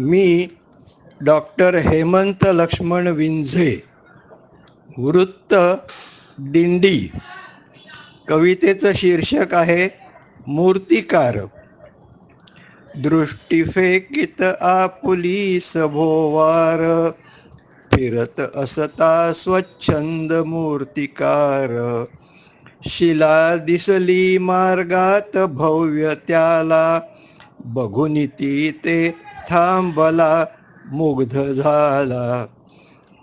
मी doctor Hemant Laxman विंझे वृत्त दिंडी कवितेचं शीर्षक आहे मूर्तिकार. दृष्टी फेकित आपुली सभोवार फिरत असता स्वच्छंद मूर्तिकार. शिला दिसली मार्गात भव्य त्याला बघून ती ते थांबला मुग्ध झाला.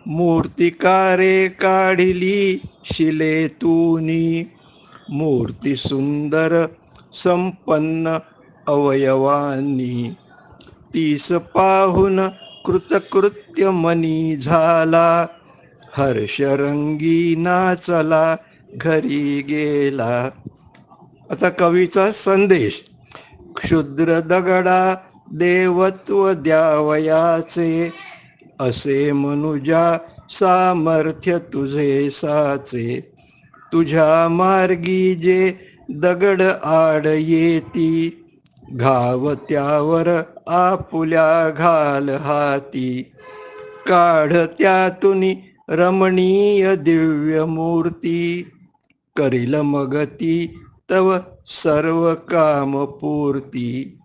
मूर्तिकारे काढिली शिलेतूनी. मूर्ती सुंदर संपन्न अवयवांनी. तीस पाहून कृतकृत्य मनी झाला. हर्षरंगी नाचला घरी गेला. आता कवीचा संदेश. क्षुद्र दगडा देवत्व द्यावयाचे. असे मनुजा सामर्थ्य तुझे साचे. तुझ्या मार्गी जे दगड आड येती घाव त्यावर आपुल्या घाल हाती. काढ त्यातून रमणीय दिव्य मूर्ती. करील मगती तव सर्व काम पूर्ती.